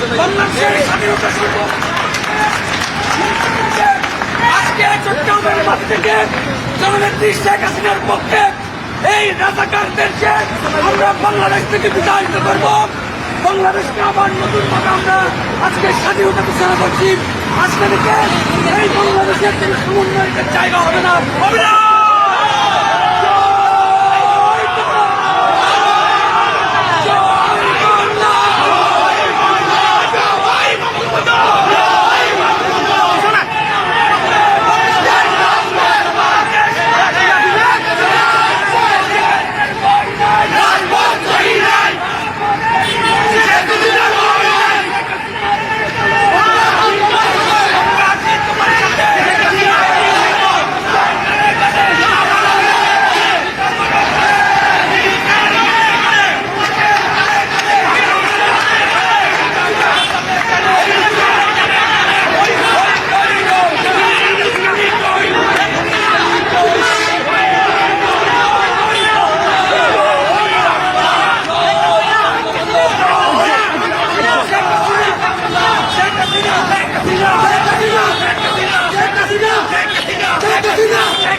প্রশাসন আজকে চট্টগ্রামের মাঠ থেকে জননেত্রী শেখ হাসিনার পক্ষে এই রাজাকারদেরকে আমরা বাংলাদেশ থেকে বিতাড়িত করব বাংলাদেশকে আবার নতুন ভাবে আমরা আজকে স্বাধীনতা ঘোষণা করছি। আজকে থেকে এই বাংলাদেশের কোনো সমন্বয়ের জায়গা হবে না। হবে না! United!